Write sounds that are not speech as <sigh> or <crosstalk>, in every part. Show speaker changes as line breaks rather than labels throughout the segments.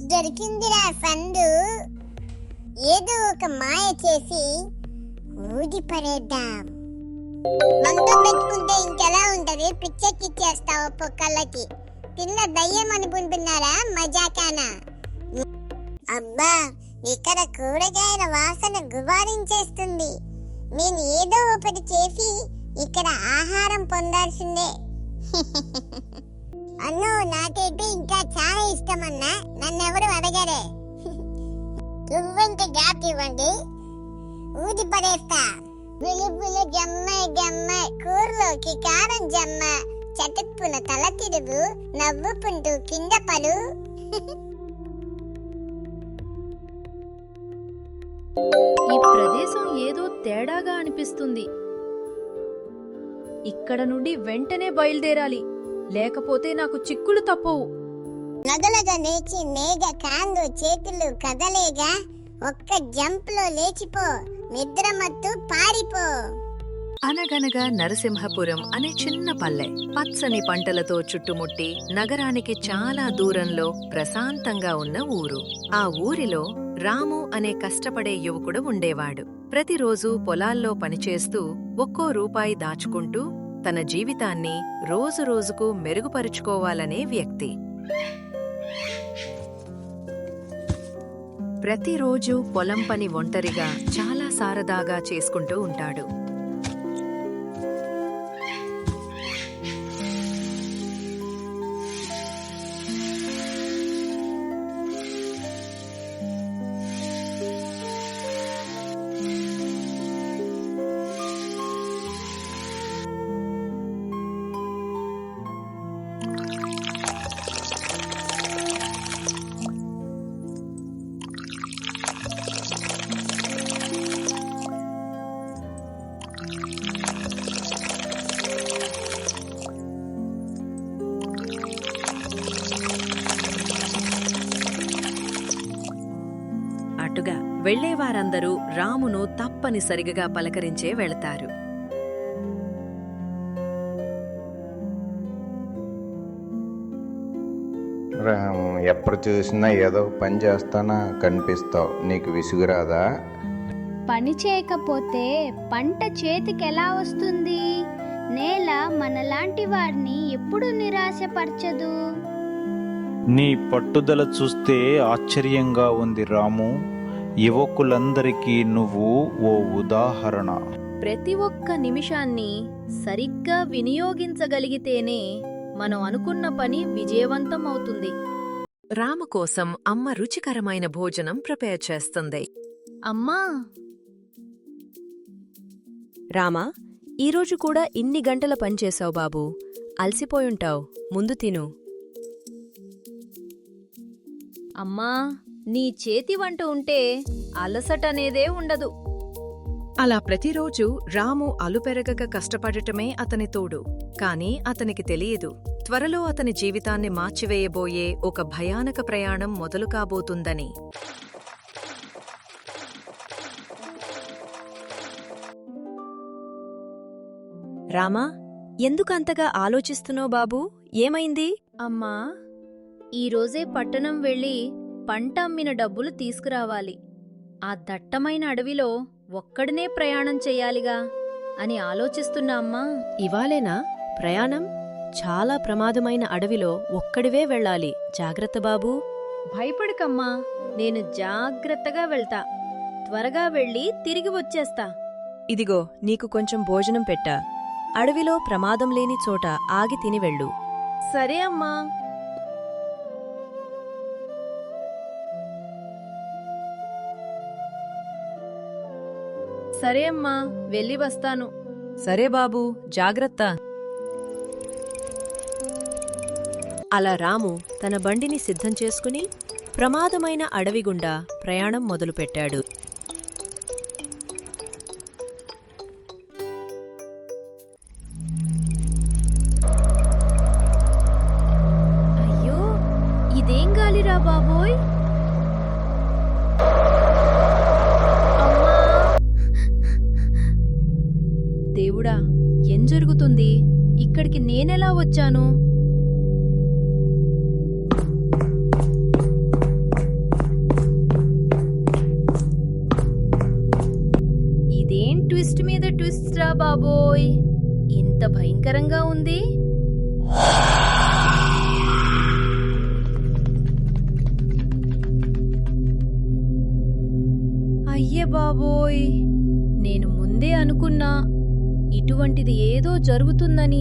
దొరికిందిరా సందు. ఏదో ఒక మాయ చేసి ఊది పడేద్దాం మందు పెట్టుకుంటే ఇంకెలా ఉంటది? పిచ్చెక్కిచ్చేస్తావు పొక్కలకి తిన్న దయ్యం అనుకుంటున్నారా మజాకానా? అబ్బా ఇక్కడ కూరగాయల వాసన గుబారించేస్తుంది. నేను ఏదో ఒకటి చేసి ఇక్కడ ఆహారం పొందాల్సిందే. <laughs> అన్ను నాకైతే ఇంకా చాలా ఇష్టం అన్నా. ఎవరు అడగరే? నువ్వెంత గ్యాప్ ఇవ్వండి? ఊది పడేస్తా. పులుపులు జమ్మ జమ్మ కూరలోకి కారం జమ్మ. చటుక్కున తల తిరుగు నవ్వుకుంటూ కింద పలు
ఈ ప్రదేశం ఏదో తేడాగా అనిపిస్తుంది. ఇక్కడ నుండి వెంటనే బయలుదేరాలి. లేకపోతే నాకు చిక్కులు తప్పవు.
నగలగా లేచి నేగ కాళ్ళు చేతులు కదలేగా ఒక్క జంప్లో లేచిపో నిద్రమత్తు పారిపో.
అనగనగా నరసింహపురం అనే చిన్న పల్లె పచ్చని పంటలతో చుట్టుముట్టి నగరానికి చాలా దూరంలో ప్రశాంతంగా ఉన్న ఊరు. ఆ ఊరిలో రాము అనే కష్టపడే యువకుడు ఉండేవాడు. ప్రతిరోజు పొలాల్లో పనిచేస్తూ ఒక్కో రూపాయి దాచుకుంటూ తన జీవితాన్ని రోజురోజుకు మెరుగుపరుచుకోవాలనే వ్యక్తి. ప్రతిరోజు పొలం పని ఒంటరిగా చాలా సారదాగా చేసుకుంటూ ఉంటాడు. వెళ్ళేవారందరూ రామును తప్పనిసరిగా పలకరించే వెళతారు.
రాము ఎప్పుడు చూసినా ఏదో పని చేస్తానా? కనిపిస్తావు. నీకు విసుగురాదా?
పని చేయకపోతే పంట చేతికి ఎలా వస్తుంది? నేల మనలాంటి వారిని ఎప్పుడు నిరాశపరచదు?
నీ పట్టుదల చూస్తే ఆశ్చర్యంగా ఉంది రాము. యువకులందరికీ నువ్వు ఓ ఉదాహరణ.
ప్రతి ఒక్క నిమిషాన్ని సరిగ్గా వినియోగించగలిగితేనే మనం అనుకున్న పని విజయవంతం అవుతుంది.
రాము కోసం అమ్మ రుచికరమైన భోజనం ప్రిపేర్ చేస్తుంది.
అమ్మా!
రామా ఈరోజు కూడా ఇన్ని గంటల పనిచేశావు బాబూ. అలసిపోయుంటావు. ముందు తిను.
అమ్మా! నీ చేతి వంట ఉంటే అలసటనేదే ఉండదు.
అలా ప్రతిరోజు రాము అలుపెరగక కష్టపడటమే అతని తోడు. కాని అతనికి తెలియదు. త్వరలో అతని జీవితాన్ని మార్చివేయబోయే ఒక భయానక ప్రయాణం మొదలు కాబోతుందని.
రామా ఎందుకంతగా ఆలోచిస్తున్నావు బాబూ? ఏమైంది?
అమ్మా ఈరోజే పట్టణం వెళ్ళి పంట అమ్మిన డబ్బులు తీసుకురావాలి. ఆ దట్టమైన అడవిలో ఒక్కడనే ప్రయాణం చెయ్యాలిగా అని ఆలోచిస్తున్నా అమ్మా.
ఇవాళేనా? ప్రయాణం? చాలా ప్రమాదమైన అడవిలో ఒక్కడివే వెళ్ళాలి. జాగ్రత్త బాబూ.
భయపడకమ్మా. నేను జాగ్రత్తగా వెళ్తా. త్వరగా వెళ్ళి తిరిగి వచ్చేస్తా.
ఇదిగో నీకు కొంచెం భోజనం పెట్టా. అడవిలో ప్రమాదం లేని చోట ఆగి తిని వెళ్ళు.
సరే అమ్మా. సరే అమ్మా వెళ్ళి వస్తాను.
సరే బాబూ జాగ్రత్త.
అలా రాము తన బండిని సిద్ధం చేసుకుని ప్రమాదమైన అడవి గుండా ప్రయాణం మొదలుపెట్టాడు.
దేవుడా ఏం జరుగుతుంది? ఇక్కడికి నేనెలా వచ్చాను? ఇదేం ట్విస్ట్ మీద ట్విస్ట్ రా బాబోయ్. ఇంత భయంకరంగా ఉంది? ఇటువంటిది ఏదో జరుగుతుందని.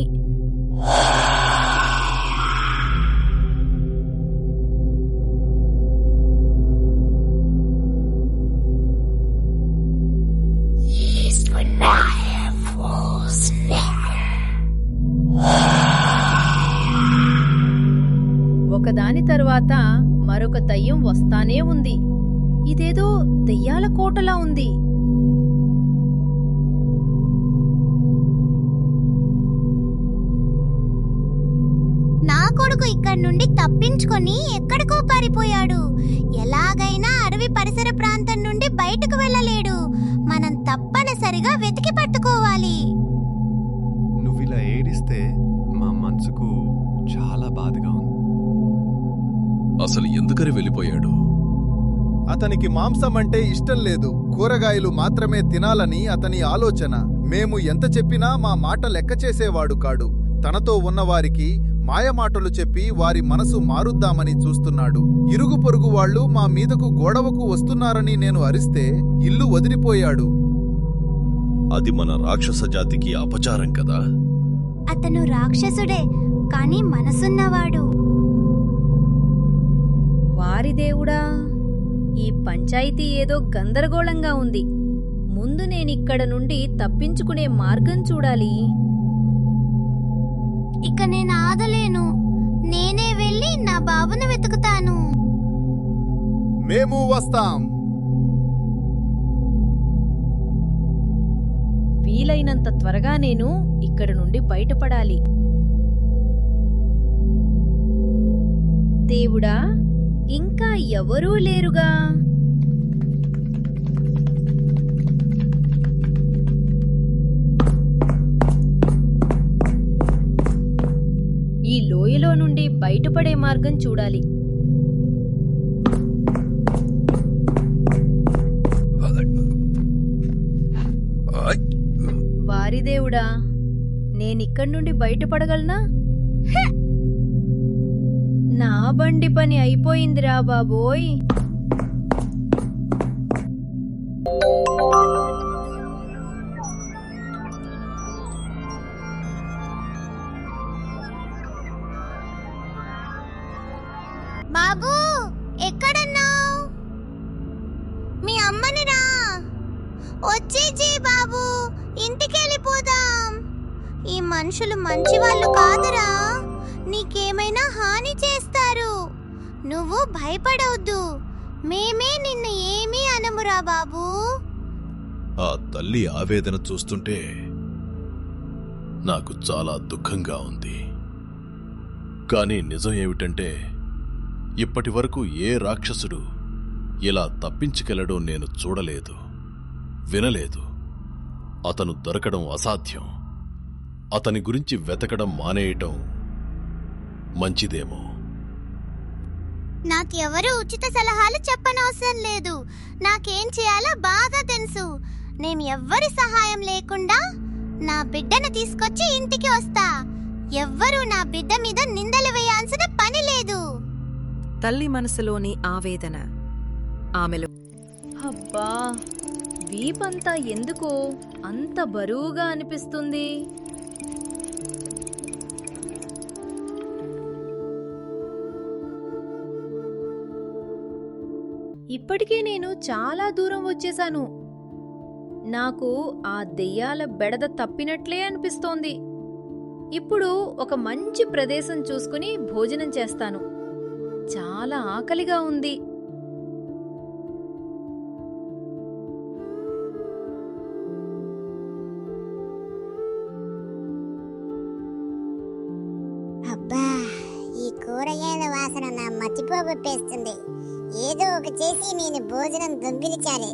ఒకదాని తరువాత మరొక దయ్యం వస్తానే ఉంది. ఇదేదో దెయ్యాల కోటలా ఉంది.
నుండి తప్పించుకొని ఎక్కడికో పారిపోయాడు. ఎలాగైనా అడవి పరిసర ప్రాంతం నుండి బయటకు వెళ్ళలేడు. మనం తప్పనిసరిగా వెతికి పట్టుకోవాలి.
నువ్విలా ఏడిస్తే మా మనసుకు చాలా బాధగా ఉంది.
అసలు ఎందుకని వెళ్ళిపోయాడు?
అతనికి మాంసం అంటే ఇష్టం లేదు. కూరగాయలు మాత్రమే తినాలని అతని ఆలోచన. మేము ఎంత చెప్పినా మా మాట లెక్క చేసేవాడు కాడు. తనతో ఉన్నవారికి మాయమాటలు చెప్పి వారి మనసు మారుద్దామని చూస్తున్నాడు. ఇరుగు పొరుగు వాళ్ళు మా మీదకు గొడవకు వస్తున్నారని నేను అరిస్తే ఇల్లు వదిలిపోయాడు.
అది మన రాక్షస జాతికి అపచారం కదా?
అతను రాక్షసుడే కానీ మనసున్నవాడు.
వారి దేవుడా ఈ పంచాయితీ ఏదో గందరగోళంగా ఉంది. ముందు నేనిక్కడ నుండి తప్పించుకునే మార్గం చూడాలి.
ఇక నేను ఆగలేను. నేనే వెళ్ళి నా బాబును వెతుకుతాను.
మేము వస్తాం.
వీలైనంత త్వరగా నేను ఇక్కడ నుండి బయటపడాలి. దేవుడా ఇంకా ఎవరూ లేరుగా? బయటపడే మార్గం చూడాలి. వారిదేవుడా నేనిక్కడి నుండి బయటపడగలనా? నా బండి పని అయిపోయిందిరా బాబోయ్.
నువ్వు భయపడవద్దు. మేమే నిన్ను ఏమీ అనమురా బాబు.
ఆ తల్లి ఆవేదన చూస్తుంటే నాకు చాలా దుఃఖంగా ఉంది. కానీ నిజం ఏమిటంటే ఇప్పటి వరకు ఏ రాక్షసుడు ఇలా తప్పించుకెళ్ళడం నేను చూడలేదు వినలేదు. అతను దొరకడం అసాధ్యం. అతని గురించి వెతకడం మానేయటం మంచిదేమో.
నాకెవరూ ఉచిత సలహాలు చెప్పనవసరం లేదు. నాకేం చేయాలో బాగా తెలుసు. నేను ఎవ్వరి సహాయం లేకుండా నా బిడ్డను తీసుకొచ్చి ఇంటికి వస్తా. ఎవ్వరూ నా బిడ్డ మీద నిందలు వేయాల్సిన పని లేదు.
తల్లి మనసులోని ఆవేదన. ఆమెలో
అబ్బా వీపంతా ఎందుకు అంత బరువుగా అనిపిస్తుంది. ఇప్పటికే నేను చాలా దూరం వచ్చేశాను. నాకు ఆ దెయ్యాల బెడద తప్పినట్లే అనిపిస్తోంది. ఇప్పుడు ఒక మంచి ప్రదేశం చూసుకుని భోజనం చేస్తాను. చాలా ఆకలిగా ఉంది.
అబ్బా ఈ కూరగాయల వాసన నా మతిపోగొట్టేస్తుంది ఏదో ఒక చేసి నేను భోజనం దొంగిలిచాలి.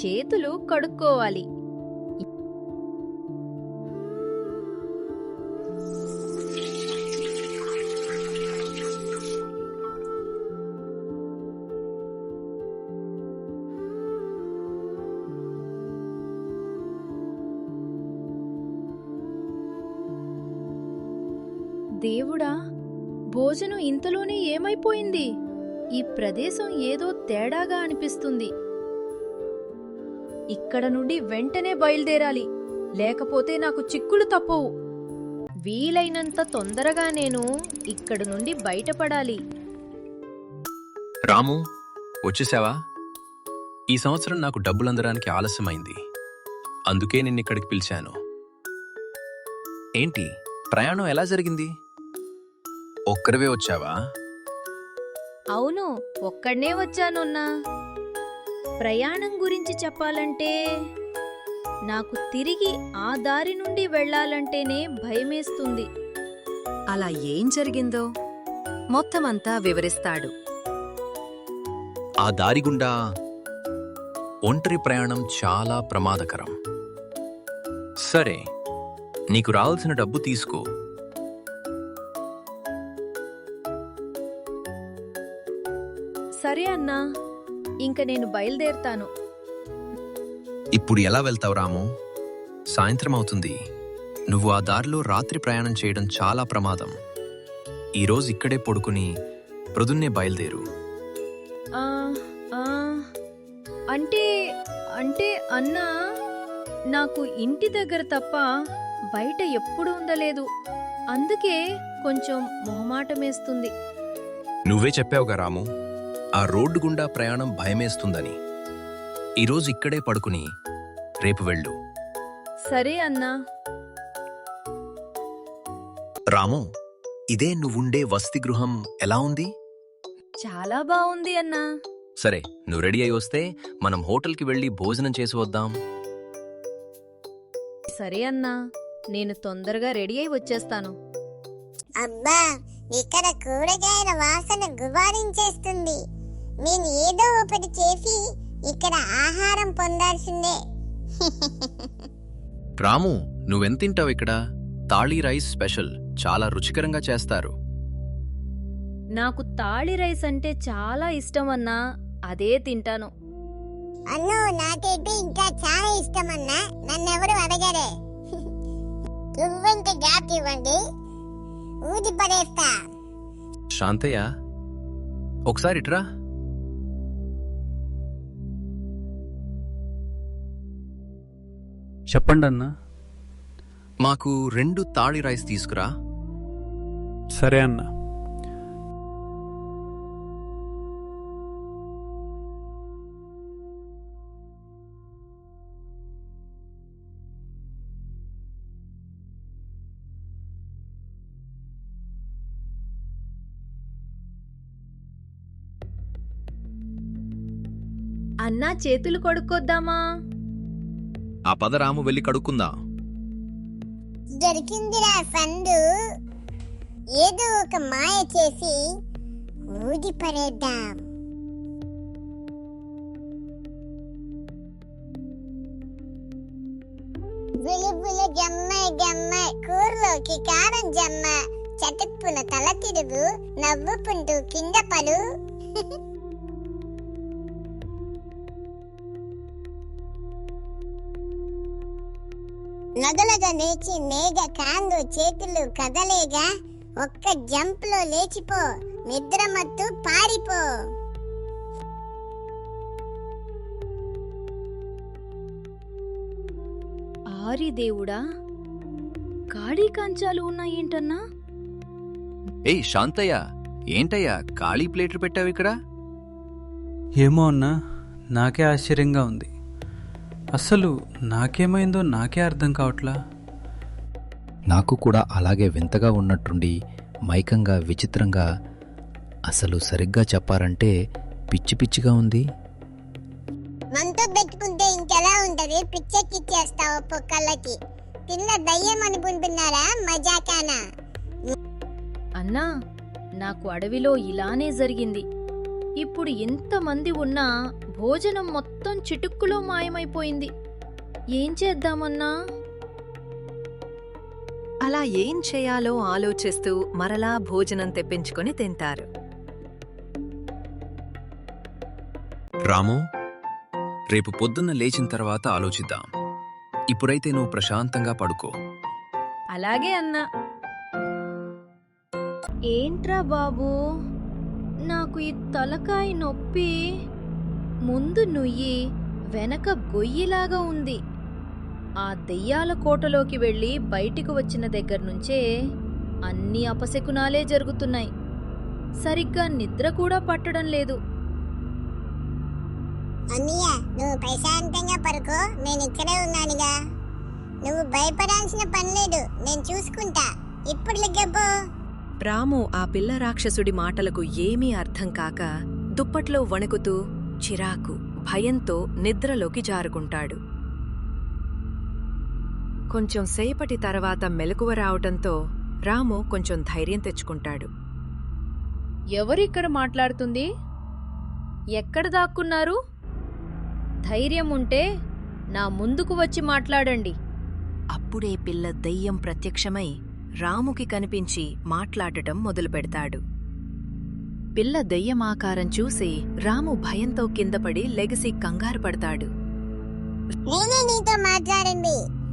చేతులు కడుక్కోవాలి. దేవుడా భోజనం ఇంతలోనే ఏమైపోయింది? ఈ ప్రదేశం ఏదో తేడాగా అనిపిస్తుంది. ఇక్కడ నుండి వెంటనే బయలుదేరాలి. లేకపోతే నాకు చిక్కులు తప్పవు. వీలైనంత తొందరగా నేను ఇక్కడ నుండి బయటపడాలి.
రాము వచ్చేసావా? ఈ సంవత్సరం నాకు డబ్బులందడానికి ఆలస్యమైంది. అందుకే నిన్నిక్కడికి పిలిచాను. ఏంటి ప్రయాణం ఎలా జరిగింది? ఒక్కరివే వచ్చావా?
అవును ఒక్కడనే వచ్చానున్నా ప్రయాణం గురించి చెప్పాలంటే నాకు తిరిగి ఆ దారి నుండి వెళ్ళాలంటేనే భయమేస్తుంది.
అలా ఏం జరిగిందో మొత్తమంతా వివరిస్తాడు.
ఆ దారి గుండా ఒంటరి ప్రయాణం చాలా ప్రమాదకరం. సరే నీకు రావాల్సిన డబ్బు తీసుకో.
అన్నా ఇంక నేను బయలుదేరుతాను.
ఇప్పుడు ఎలా వెళ్తావు రాము? సాయంత్రం అవుతుంది. నువ్వు ఆ దారిలో రాత్రి ప్రయాణం చేయడం చాలా ప్రమాదం. ఈరోజు ఇక్కడే పడుకుని ప్రొదున్నే బయలుదేరు.
ఆ, ఆ, అంటే అంటే అన్నా నాకు ఇంటి దగ్గర తప్ప బయట ఎప్పుడు ఉండలేదు. అందుకే కొంచెం మొహమాటమేస్తుంది.
నువ్వే చెప్పావుగా రాము. ఆ రోడ్డు గుండా ప్రయాణం భయమేస్తుందని. ఈరోజు ఇక్కడే పడుకుని రేపు వెళ్ళు.
సరే అన్నా.
రాము ఇదే నువ్వుండే వసతి గృహం ఎలా ఉంది?
చాలా బాగుంది అన్నా.
సరే నువ్వు రెడీ అయి వస్తే మనం హోటల్కి వెళ్ళి భోజనం చేసి వద్దాం.
సరే అన్నా నేను తొందరగా రెడీ అయి వచ్చేస్తాను.
అబ్బా ఇక్కడ కూరగాయల వాసన గుబారించేస్తుంది. నేను ఏదో ఒకటి చేసి ఇక్కడ ఆహారం పొందాల్సిందే.
రాము నువ్వెంత తింటావు ఇక్కడ? Thali rice special. చాలా రుచికరంగా చేస్తారు.
నాకు తాళి రైస్ అంటే చాలా ఇష్టం అన్నా అదే తింటాను.
అన్ను నాకైతే ఇంకా చాలా ఇష్టమన్నా నన్నెవరు అడగరే? నువ్వెంత గ్యాప్ ఇవ్వండి. ఊది పడేస్తా.
శాంతయ్య ఒకసారి ఇట్రా.
చెప్పండి అన్నా.
మాకు రెండు తాళి రైస్ తీసుకురా.
సరే అన్నా.
అన్నా చేతులు కొడుక్కొద్దామా?
ఆ పదరాము వెళ్ళి కడుక్కుందా.
దొరికిందిరా సందు. ఏదో ఒక మాయ చేసి ఊది పడేద్దాం బులిబుల జమ్మ జమ్మ కూరలోకి కారం జమ్మ చటుక్కున తల తిరుగు నవ్వుకుంటూ కింద పలు <laughs> నగలగా లేచి మేఘ కాందు చేతులు కదలేగా. ఒక్క జంప్లో లేచిపో నిద్రమత్తు పారిపో.
ఆరి దేవుడా కాళీ కంచాలు ఉన్నాయేంటన్నా?
ఏయ్ శాంతయ్య ఏంటయ్యా ఖాళీ ప్లేట్లు పెట్టావు ఇక్కడ?
ఏమో అన్నా నాకే ఆశ్చర్యంగా ఉంది. అసలు నాకేమైందో నాకే అర్థం కావట్లా?
నాకు కూడా అలాగే వింతగా ఉన్నట్టుండి మైకంగా విచిత్రంగా అసలు సరిగ్గా చెప్పారంటే పిచ్చి పిచ్చిగా ఉంది.
మనతో పెట్టుకుంటే ఇంకెలా ఉంటది? పిచ్చెక్కిచ్చేస్తావు ఒక్కొక్కళ్ళకి తిన్న దయ్యం అనుకుంటున్నారా మజాకానా?
అన్నా నాకు అడవిలో ఇలానే జరిగింది. ఇప్పుడు ఇంతమంది ఉన్నా భోజనం మొత్తం చిటుక్కులో మాయమైపోయింది. ఏం చేద్దామన్నా?
అలా ఏం చేయాలో ఆలోచిస్తూ మరలా భోజనం తెప్పించుకొని తింటారు.
రాము రేపు పొద్దున్న లేచిన తర్వాత ఆలోచిద్దాం. ఇప్పుడైతే నువ్వు ప్రశాంతంగా పడుకో.
అలాగే అన్నా. ఏంట్రా బాబూ? నాకు ఈ తలకాయ నొప్పి ముందు నుయ్యి వెనక గొయ్యిలాగా ఉంది. ఆ దెయ్యాల కోటలోకి వెళ్ళి బయటికి వచ్చిన దగ్గర నుంచే అన్ని అపశకునాలే జరుగుతున్నాయి. సరిగ్గా నిద్ర కూడా పట్టడం లేదు.
అన్నయ్య నువ్వు ప్రశాంతంగా పడుకో. నేను ఇక్కడే ఉన్నానుగా. నువ్వు భయపడాల్సిన పని లేదు. నేను చూసుకుంటా. ఇప్పుడు లెగ్గపో
రాము ఆ పిల్ల రాక్షసుడి మాటలకు ఏమీ అర్థం కాక దుప్పట్లో వణుకుతూ చిరాకు భయంతో నిద్రలోకి జారుకుంటాడు. కొంచెం సేపటి తర్వాత మెలకువ రావటంతో రాము కొంచెం ధైర్యం తెచ్చుకుంటాడు.
ఎవరిక్కడ మాట్లాడుతుంది? ఎక్కడ దాక్కున్నారు? ధైర్యం ఉంటే నా ముందుకు వచ్చి మాట్లాడండి.
అప్పుడే పిల్ల దెయ్యం ప్రత్యక్షమై రాముకి కనిపించి మాట్లాడటం మొదలుపెడతాడు. పిల్ల దెయ్యమాకారం చూసి రాము భయంతో కిందపడి లెగసి కంగారు పడతాడు.
నేనే నీతో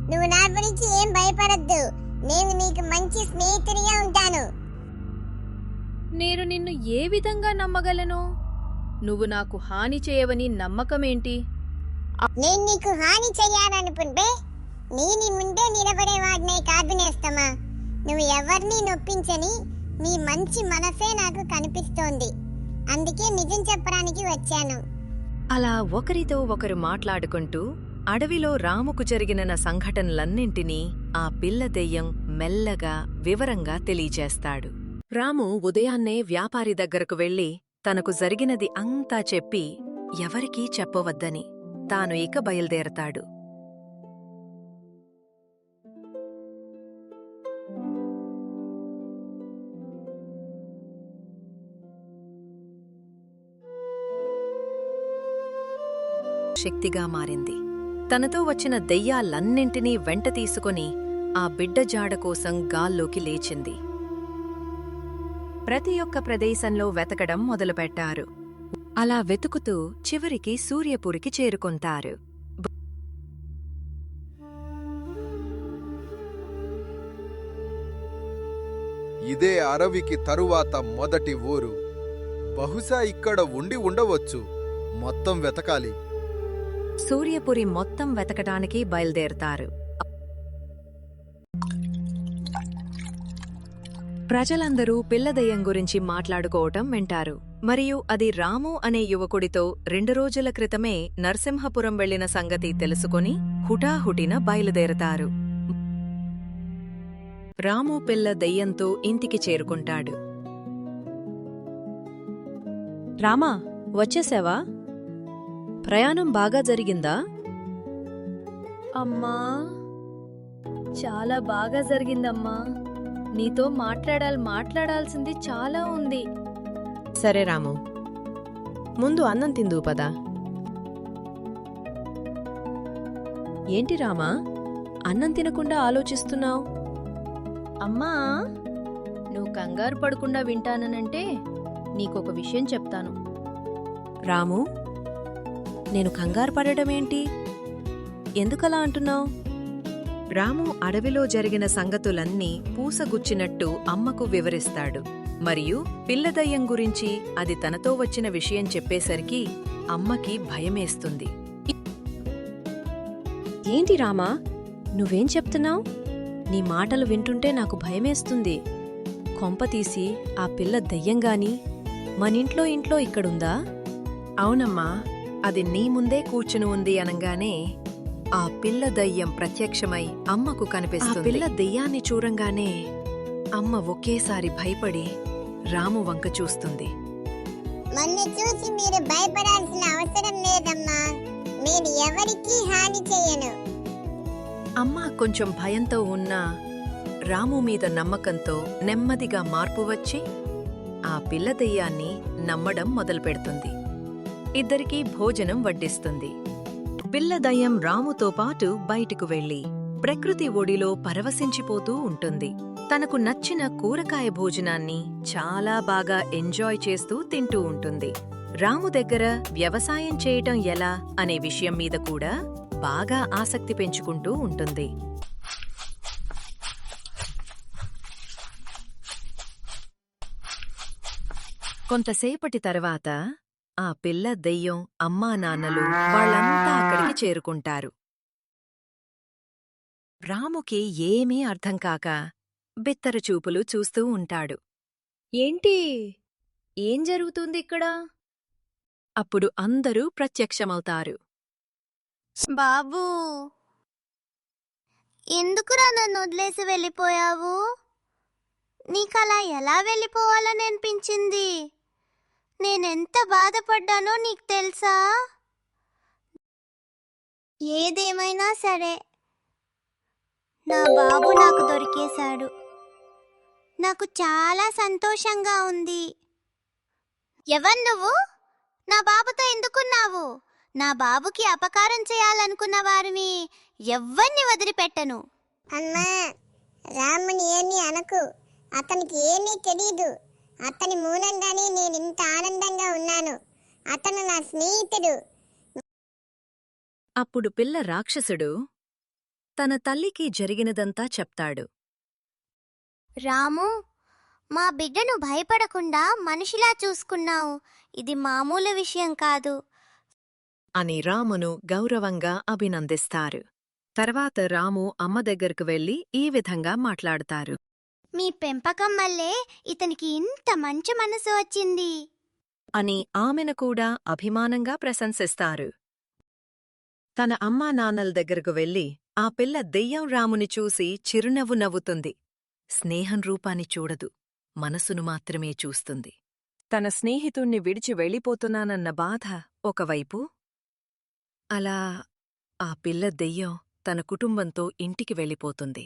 నువ్వు నా గురించి ఏం భయపడద్దు. నేను నీకు మంచి స్నేహితుడిగా ఉంటాను.
నేను నిన్ను ఏ విధంగా నమ్మగలను? నువ్వు నాకు హాని చేయవని నమ్మకమేంటి?
నేను నీకు హాని చెయ్యాలనుకుంటే నీ నీ ముందే నిలబడేవాడినే కాదు నేస్తమా? నువ్వు ఎవరిని నొప్పించని నీ మంచి మనసే నాకు కనిపిస్తోంది. అందుకే నిజం చెప్పడానికి వచ్చాను.
అలా ఒకరితో ఒకరు మాట్లాడుకుంటూ అడవిలో రాముకు జరిగిన సంఘటనలన్నింటినీ ఆ పిల్ల దెయ్యం మెల్లగా వివరంగా తెలియజేస్తాడు రాము ఉదయాన్నే వ్యాపారి దగ్గరకు వెళ్ళి తనకు జరిగినది అంతా చెప్పి ఎవరికీ చెప్పవద్దని తాను ఇక బయలుదేరతాడు. శక్తిగా మారింది. తనతో వచ్చిన దెయ్యాలన్నింటినీ వెంట తీసుకుని ఆ బిడ్డ జాడ కోసం గాల్లోకి లేచింది. ప్రతి ఒక్క ప్రదేశంలో వెతకడం మొదలుపెట్టారు. అలా వెతుకుతూ చివరికి సూర్యపురికి చేరుకొంటారు.
ఇదే అరవికి తరువాత మొదటి ఊరు. బహుశా ఇక్కడ ఉండి ఉండవచ్చు. మొత్తం వెతకాలి.
సూర్యపురి మొత్తం వెతకటానికి బయలుదేరతారు. ప్రజలందరూ పిల్లదయ్యం గురించి మాట్లాడుకోవటం వింటారు. మరియు అది రాము అనే యువకుడితో రెండు రోజుల క్రితమే నరసింహపురం వెళ్ళిన సంగతి తెలుసుకుని హుటాహుటిన బయలుదేరతారు. రాము పిల్ల దెయ్యంతో ఇంటికి చేరుకుంటాడు.
రామా వచ్చేసావా? ప్రయాణం బాగా జరిగిందా?
అమ్మా చాలా బాగా జరిగిందమ్మా. నీతో మాట్లాడాలి మాట్లాడాల్సింది చాలా ఉంది.
సరే రాము. ముందు అన్నం తిందు పదా. ఏంటి రామా? అన్నం తినకుండా ఆలోచిస్తున్నావు?
అమ్మా నువ్వు కంగారు పడకుండా వింటాననంటే నీకొక విషయం చెప్తాను.
రాము నేను కంగారు పడటమేంటి ఎందుకలా అంటున్నావు?
రాము అడవిలో జరిగిన సంగతులన్నీ పూసగుచ్చినట్టు అమ్మకు వివరిస్తాడు. మరియు పిల్లదయ్యం గురించి అది తనతో వచ్చిన విషయం చెప్పేసరికి అమ్మకి భయమేస్తుంది.
ఏంటి రామా? నువ్వేం చెప్తున్నావు? నీ మాటలు వింటుంటే నాకు భయమేస్తుంది. కొంపతీసి ఆ పిల్ల దెయ్యంగాని మనింట్లో ఇంట్లో ఇక్కడుందా?
అవునమ్మా అది నీ ముందే కూర్చుని ఉంది అనంగానే ఆ పిల్ల దయ్యం ప్రత్యక్షమై అమ్మకు కనిపిస్తుంది. ఆ పిల్ల దెయ్యాన్ని చూడంగానే అమ్మ ఒకేసారి భయపడి రాము వంక చూస్తుంది.
నన్ను చూసి మీరు భయపడాల్సిన అవసరం లేదమ్మా. నేను ఎవరికీ హాని చేయను.
అమ్మ కొంచెం భయంతో ఉన్నా రాము మీద నమ్మకంతో నెమ్మదిగా మార్పు వచ్చి ఆ పిల్ల దెయ్యాన్ని నమ్మడం మొదలుపెడుతుంది. ఇద్దరికీ భోజనం వడ్డిస్తుంది. పిల్లదయ్యం రాముతో పాటు బయటకు వెళ్ళి ప్రకృతి ఒడిలో పరవశించిపోతూ ఉంటుంది. తనకు నచ్చిన కూరగాయ భోజనాన్ని చాలా బాగా ఎంజాయ్ చేస్తూ తింటూ ఉంటుంది. రాము దగ్గర వ్యవసాయం చేయటం ఎలా అనే విషయం మీద కూడా బాగా ఆసక్తి పెంచుకుంటూ ఉంటుంది. కొంతసేపటి తర్వాత ఆ పిల్ల దెయ్యం అమ్మా నాన్నలు వాళ్ళంతా అక్కడికి చేరుకుంటారు. రాముకి ఏమీ అర్థం కాక బిత్తరచూపులు చూస్తూ ఉంటాడు.
ఏంటి? ఏం జరుగుతుంది ఇక్కడ?
అప్పుడు అందరూ ప్రత్యక్షమవుతారు.
బాబూ! ఎందుకురా నన్ను వదిలేసి వెళ్ళిపోయావు? నీకలా ఎలా వెళ్ళిపోవాలని అనిపించింది? నేనెంత బాధపడ్డానో నీకు తెలుసా? ఏదేమైనా సరే నా బాబు నాకు దొరికేశాడు. నాకు చాలా సంతోషంగా ఉంది. ఎవరు నువ్వు? నా బాబుతో ఎందుకున్నావు? నా బాబుకి అపకారం చేయాలనుకున్న వారిని ఎవ్వరిని వదిలిపెట్టను.
అమ్మా రాముని ఏమీ అనకు. అతనికి ఏమీ తెలియదు అతని మూలంగానే నేను ఇంత ఆనందంగా ఉన్నాను. అతను నా స్నేహితుడు.
అప్పుడు పిల్ల రాక్షసుడు తన తల్లికి జరిగినదంతా చెప్తాడు.
రాము మా బిడ్డను భయపడకుండా మనిషిలా చూసుకున్నావు. ఇది మామూలు విషయం కాదు.
అని రామును గౌరవంగా అభినందిస్తారు. తర్వాత రాము అమ్మ దగ్గరకు వెళ్ళి ఈ విధంగా మాట్లాడతారు.
మీ పెంపకం వల్లే ఇతనికి ఇంత మంచి మనసు వచ్చింది.
అని ఆమెను కూడా అభిమానంగా ప్రశంసిస్తారు. తన అమ్మా నాన్నల దగ్గరకు వెళ్ళి ఆ పిల్ల దెయ్యం రాముని చూసి చిరునవ్వు నవ్వుతుంది. స్నేహం రూపాన్ని చూడదు. మనసును మాత్రమే చూస్తుంది. తన స్నేహితుణ్ణి విడిచి వెళ్ళిపోతున్నానన్న బాధ ఒకవైపు. అలా ఆ పిల్ల దెయ్యం తన కుటుంబంతో ఇంటికి వెళ్ళిపోతుంది.